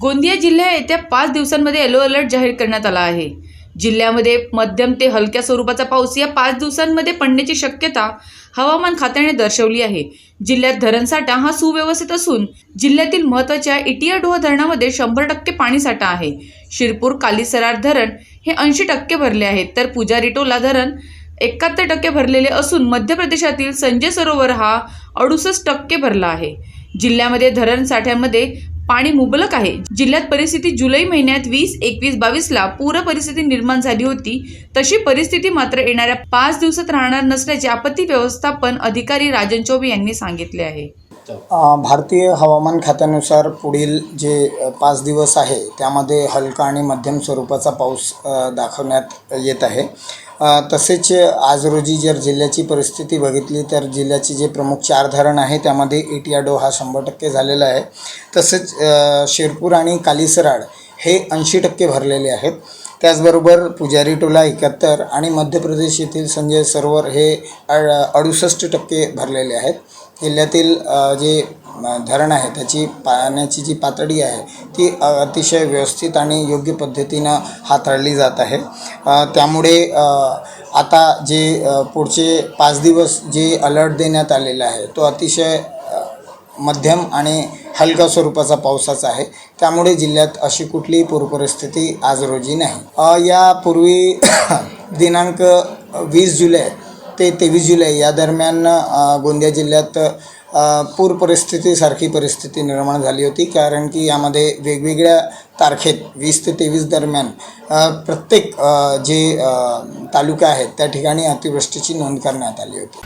गोंदिया जिल्ह्या येत्या पाच दिवसांमध्ये येलो अलर्ट जाहीर करण्यात आला आहे. जिल्ह्यामध्ये मध्यम ते हलक्या स्वरूपाचा पाऊस या पाच दिवसांमध्ये पडण्याची शक्यता हवामान खात्याने दर्शवली आहे. जिल्ह्यात धरणसाठा हा सुव्यवस्थित असून जिल्ह्यातील महत्त्वाच्या इटियाडोह धरणामध्ये शंभर टक्के पाणीसाठा आहे. शिरपूर कालीसरार धरण हे ऐंशी टक्के भरले आहेत तर पुजारीटोला धरण एकाहत्तर टक्के भरलेले असून मध्य प्रदेशातील संजय सरोवर हा अडुसष्ट टक्के भरला आहे. जिल्ह्यामध्ये धरण साठ्यामध्ये पाणी मुबलक आहे. जिल्ह्यात परिस्थिती जुलै महिन्यात वीस एकवीस बावीसला पूर परिस्थिती निर्माण झाली होती. तशी परिस्थिती मात्र येणाऱ्या पाच दिवसात राहणार नसल्याचे आपत्ती व्यवस्थापन अधिकारी राजन चौबे यांनी सांगितले आहे. भारतीय हवामान खात्यानुसार पुढील जे पाच दिवस आहे त्यामध्ये हलका आणि मध्यम स्वरूपाचा पाऊस दाखवण्यात येत आहे. तसेच आज रोजी जर जिल्ह्याची परिस्थिती बघितली तर जिल्ह्याचे जे प्रमुख चार धरण आहे त्यामध्ये इटियाडो हा शंभर टक्के झालेला आहे. तसेच शिरपूर आणि कालीसराड हे ऐंशी टक्के भरलेले आहेत. त्याचबरोबर पुजारी टोला एकाहत्तर आणि मध्य प्रदेश येथील संजय सरोवर हे अड अडुसष्ट टक्के भरलेले आहेत. जिल्ह्यातील जे धरण आहे त्याची पाण्याची जी पातळी आहे ती अतिशय व्यवस्थित आणि योग्य पद्धतीनं हाताळली जात आहे. त्यामुळे आता जे पुढचे पाच दिवस जे अलर्ट देण्यात आलेला आहे तो अतिशय मध्यम आणि हलका स्वरूपाचा पावसाचा आहे. त्यामुळे जिल्ह्यात अशी कुठलीही पूरपरिस्थिती आज रोजी नाही. यापूर्वी दिनांक वीस जुलै ते तेवीस जुलै या दरम्यान गोंदिया जिल्ह्यात पूर परिस्थितीसारखी परिस्थिती निर्माण झाली होती. कारण की यामध्ये वेगवेगळ्या तारखेत वीस ते तेवीस दरम्यान प्रत्येक जे तालुका आहेत त्या ठिकाणी अतिवृष्टीची नोंद करण्यात आली होती.